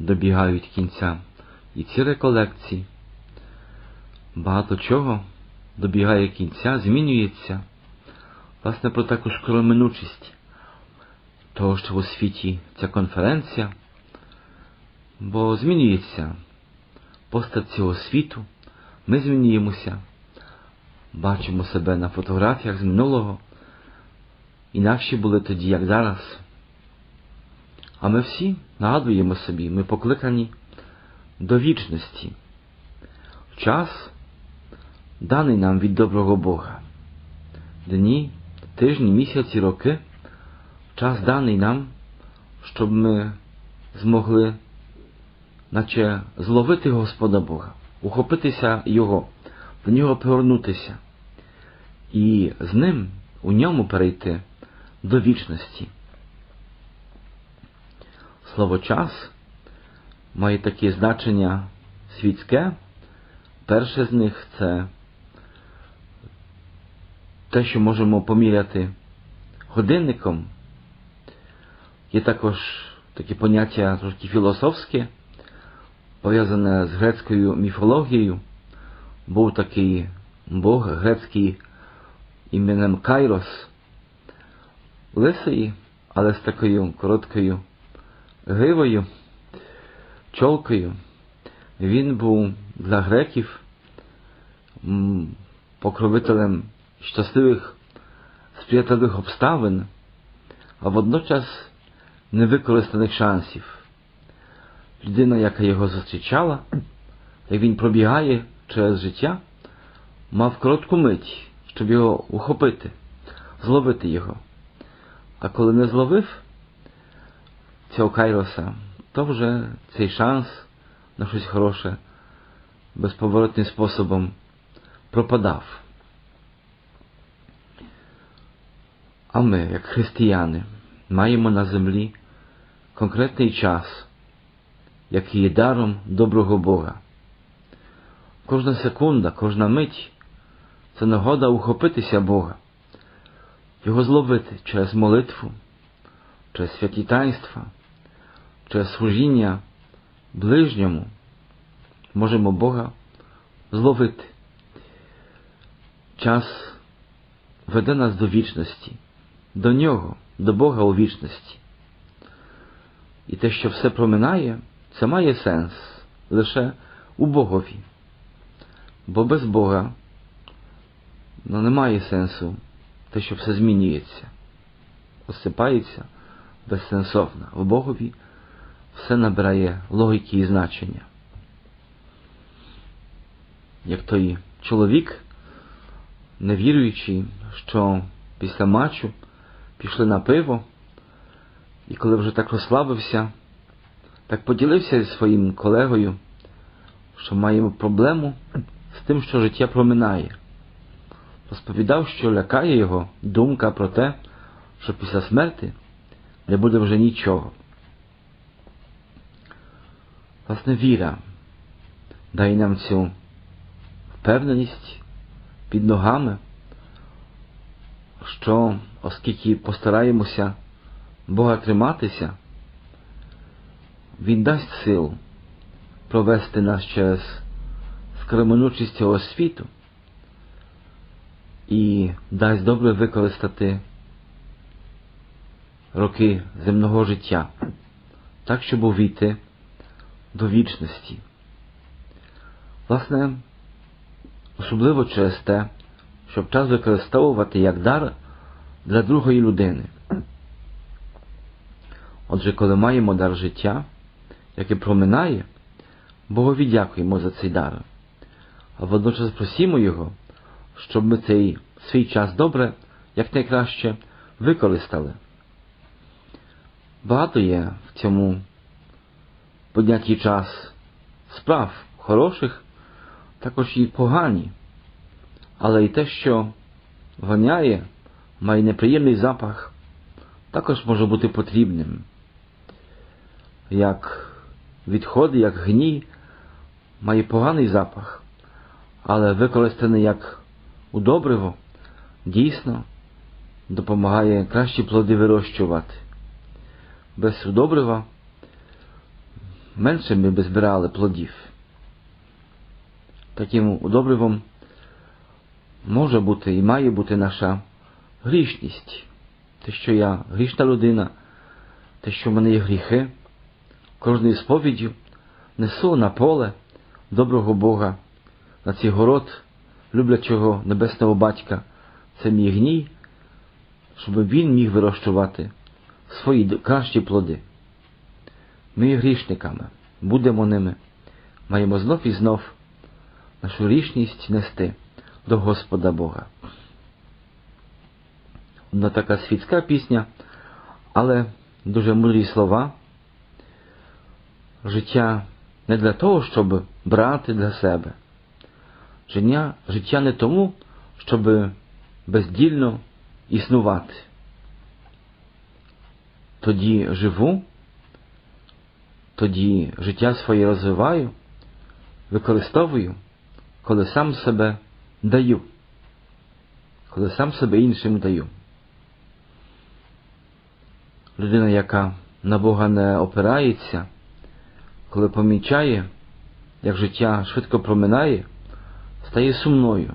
добігають кінця. І ці реколекції. Багато чого добігає кінця, змінюється. Власне, про таку скороминучість того, що в освіті ця конференція, бо змінюється постать цього світу, ми змінюємося, бачимо себе на фотографіях з минулого, інакші були тоді, як зараз. А ми всі нагадуємо собі, ми покликані до вічності. Час даний нам від доброго Бога. Дні, тижні, місяці, роки, час даний нам, щоб ми змогли, наче зловити Господа Бога, ухопитися Його, до нього повернутися і з ним у ньому перейти до вічності. Слово час має таке значення світське. Перше з них це те, що можемо поміряти годинником. Є також таке поняття трошки філософське, пов'язане з грецькою міфологією. Був такий Бог грецький іменем Кайрос, лисий, але з такою короткою гривою, чолкою. Він був для греків покровителем щасливих сприятливих обставин, а водночас невикористаних шансів. Людина, яка його зустрічала, як він пробігає через життя, мав коротку мить, щоб його ухопити, зловити його. А коли не зловив цього Кайроса, то вже цей шанс на щось хороше безповоротним способом пропадав. А ми, як християни, маємо на землі конкретний час, який є даром доброго Бога. Кожна секунда, кожна мить це нагода ухопитися Бога, Його зловити через молитву, через святі таїнства, через служіння ближньому можемо Бога зловити. Час веде нас до вічності, до Нього, до Бога у вічності. І те, що все проминає, це має сенс лише у Богові. Бо без Бога ну, немає сенсу те, що все змінюється, осипається безсенсовно. В Богові все набирає логіки і значення. Як той чоловік, не віруючи, що після матчу пішли на пиво, і коли вже так розслабився, так поділився зі своїм колегою, що маємо проблему з тим, що життя проминає. Розповідав, що лякає його думка про те, що після смерти не буде вже нічого. Власне, віра дає нам цю впевненість під ногами, що оскільки постараємося Бога триматися, Він дасть сил провести нас через скременучість цього світу і дасть добре використати роки земного життя, так, щоб увійти до вічності. Власне, особливо через те, щоб час використовувати як дар для другої людини. Отже, коли маємо дар життя, яке проминає, Богові дякуємо за цей дар, а водночас просімо Його, щоб ми цей свій час добре, якнайкраще використали. Багато є в цьому поднятій час справ хороших, також і погані, але і те, що воняє, має неприємний запах, також може бути потрібним. Як відходи, як гній, має поганий запах, але використаний як удобриво, дійсно допомагає кращі плоди вирощувати. Без удобрива менше ми би збирали плодів. Таким удобривом може бути і має бути наша грішність, те, що я грішна людина, те, що в мене є гріхи, кожною сповіддю несу на поле доброго Бога, на цей город люблячого небесного батька, це мій гній, щоб він міг вирощувати свої кращі плоди. Ми є грішниками, будемо ними, маємо знов і знов нашу грішність нести до Господа Бога. Одна така світська пісня, але дуже мудрі слова. Життя не для того, щоб брати для себе. Життя не тому, щоб бездільно існувати. Тоді живу, тоді життя своє розвиваю, використовую, коли сам себе даю, коли сам себе іншим даю. Людина, яка на Бога не опирається, коли помічає, як життя швидко проминає, стає сумною.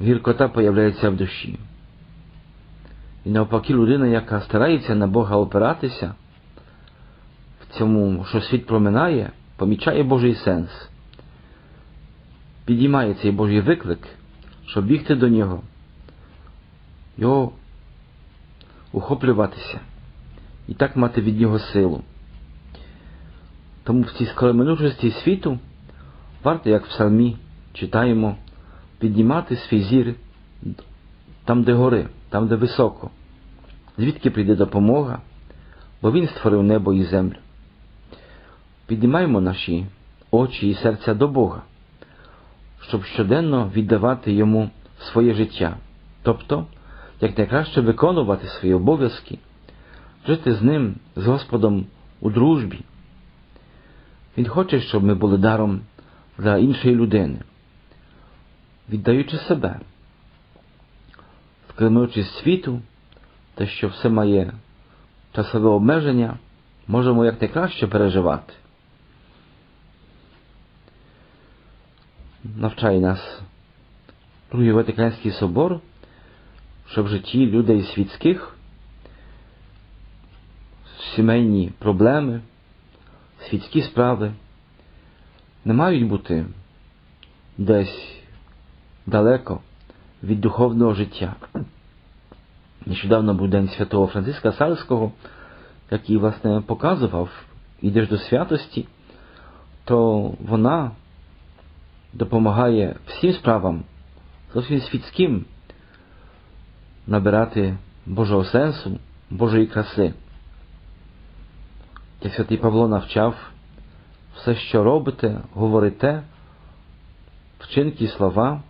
Гіркота появляється в душі. І навпаки, людина, яка старається на Бога опиратися, цьому, що світ проминає, помічає Божий сенс, підіймає цей Божий виклик, щоб бігти до нього, його ухоплюватися і так мати від нього силу. Тому в цій скороминучості світу варто, як в псалмі читаємо, піднімати свій зір там, де гори, там, де високо, звідки прийде допомога, бо Він створив небо і землю. Піднімаємо наші очі і серця до Бога, щоб щоденно віддавати Йому своє життя, тобто як найкраще виконувати свої обов'язки, жити з Ним, з Господом у дружбі. Він хоче, щоб ми були даром для іншої людини, віддаючи себе, вклинуючи світу, те, що все має часове обмеження, можемо якнайкраще переживати. Навчає нас Другий Ватиканський собор, що в житті людей світських сімейні проблеми, світські справи не мають бути десь далеко від духовного життя. Нещодавно був День святого Франциска Сальського, який, власне, показував, ідеш до святості, то вона допомагає всім справам, зовсім світським, набирати Божого сенсу, Божої краси. Як святий Павло навчав, все, що робите, говорите, вчинки, і слова,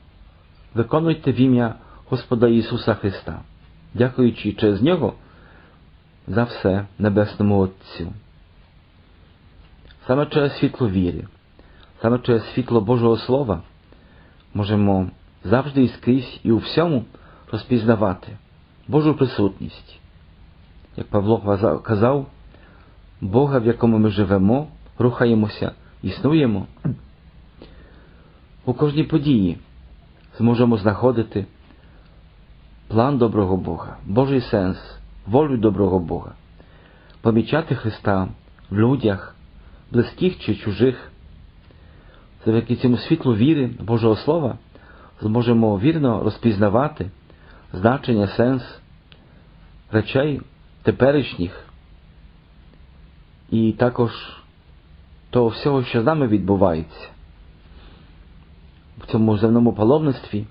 виконуйте в ім'я Господа Ісуса Христа, дякуючи через Нього за все Небесному Отцю. Саме через світло віри, саме через світло Божого Слова можемо завжди і скрізь і у всьому розпізнавати Божу присутність. Як Павло казав, Бога, в якому ми живемо, рухаємося, існуємо, у кожній події зможемо знаходити план доброго Бога, Божий сенс, волю доброго Бога, помічати Христа в людях, близьких чи чужих, завдяки цьому світлу віри Божого Слова зможемо вірно розпізнавати значення, сенс речей теперішніх і також того всього, що з нами відбувається. В цьому земному паломництві,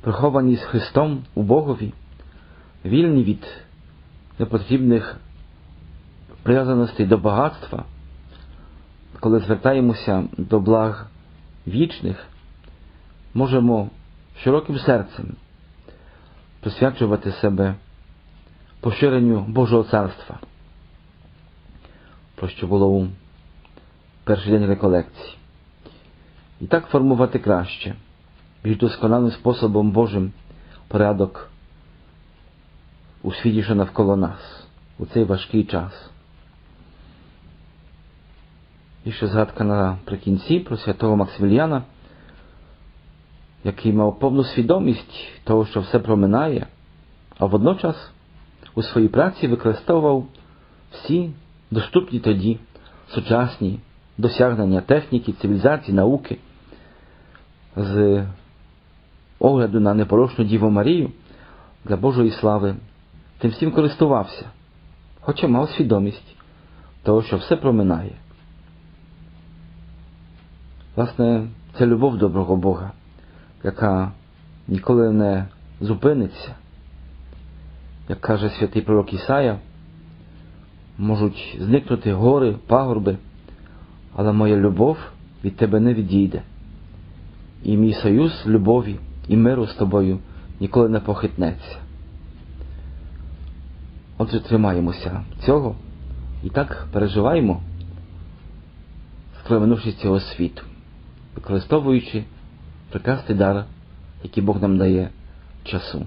приховані з Христом у Богові, вільні від непотрібних прив'язаностей до багатства, коли звертаємося до благ вічних, можемо широким серцем присвячувати себе поширенню Божого Царства, про що було у перший день реколекції. І так формувати краще, більш досконалим способом Божим порядок у світі, що навколо нас у цей важкий час. І ще згадка наприкінці про святого Максиміліана, який мав повну свідомість того, що все проминає, а водночас у своїй праці використовував всі доступні тоді сучасні досягнення техніки, цивілізації, науки з огляду на непорочну Діву Марію для Божої слави, тим всім користувався, хоча мав свідомість того, що все проминає. Власне, це любов доброго Бога, яка ніколи не зупиниться. Як каже святий пророк Ісая, можуть зникнути гори, пагорби, але моя любов від тебе не відійде. І мій союз любові і миру з тобою ніколи не похитнеться. Отже, тримаємося цього і так переживаємо скроминувшись цього світу, використовуючи прекрасний дар, який Бог нам дає часу.